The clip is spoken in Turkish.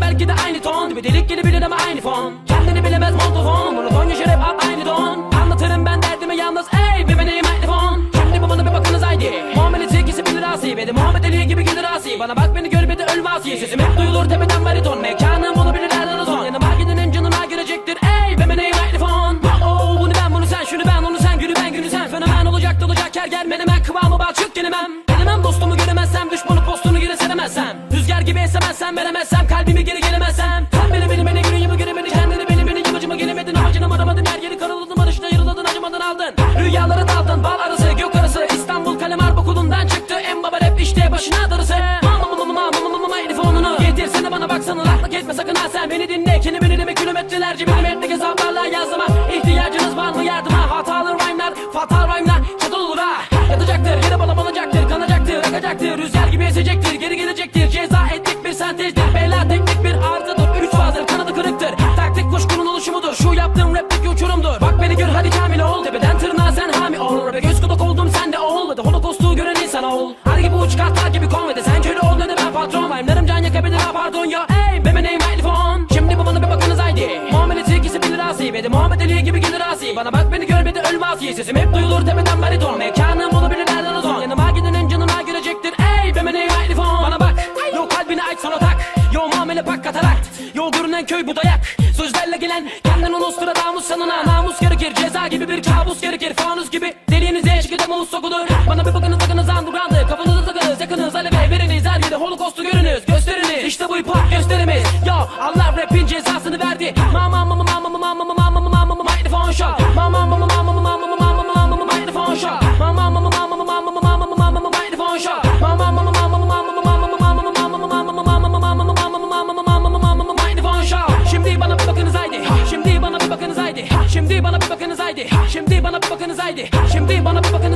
belki de aynı ton Bir delik gelir bilir ama aynı fon. Kendini bilemez montofon. Monoton yaşar hep at aynı don. Anlatırım ben derdimi yalnız ey bir benim mikrofon Şimdi bu bana bir bakınız haydi. Muhammed'in ikisi bilir asi de Muhammed Ali gibi gelir asi. Bana bak beni gör bir de ölme asi. Sesim hep duyulur tepeden bariton. Mekanım olabilir nereden o son Yanıma gidenin canına girecektir ey be benim mikrofon Oh bunu ben bunu sen şunu ben onu sen günü ben günü sen. Fenomen olacak dolacak her yer menemen Kıvamı balçık gelemem. Gelemem dostumu göremezsem Düşmanı postunu geri seremezsem. gibi esemezsem veremezsem Kalbimi geri gelemezsem. Sen beni beni beni günü yılı günü beni Kendini beni beni yamacıma gelemedin. Amacını varamadın her yeri karaladın Barışta yarıladın acımadan aldın. Rüyaları daldın bal arası gök arası İstanbul kalem harp okulundan çıktı En baba rap işte başına darısı. Getirsene bana baksana laklık etme sakın ha sen. Beni dinle Kendimi dinleme kilometrelerce milimetrik hesaplarla yazıma İhtiyacınız insan ol. Her gibi uç kartlar gibi konvede Sen köle ol ben patron Rhyme'larım can yakabilir ha pardon ya. Ey be name mikrofon Şimdi bu bana bir bakınız haydi. Muhammed'in ikisi bilir asi Ve de Muhammed Ali gibi gelir asi Bana bak beni gör bir de ölme asi Sesim hep duyulur tepeden bariton. Mekanım olabilir nereden son Yanıma gidenin canına görecektir Ey be name mikrofon Bana bak Yo kalbini aç sana tak Yo muamele pak katarakt Yo görünen köy bu dayak. Sözlerle gelen kendini Nostradamus sanına Namus gerekir ceza gibi bir kabus gerekir. Fanus gibi deliğinize eşlik edemez sokulur yakınız aleve veriniz Her yerde holokostu görünüz gösteriniz İşte bu hop gösterimiz Yo Allah rapin cezasını verdi Mama mama mama mama mama mama mama mama Microphone shot Mama mama mama mama mama mama mama mama Microphone shot Mama mama mama mama mama mama mama mama Microphone shot Mama mama mama mama mama mama mama mama Microphone shot Şimdi bana bir bakınız haydi Şimdi bana bir bakınız haydi Şimdi bana bir bakınız haydi Şimdi bana bir bakınız haydi Şimdi bana bir bakınız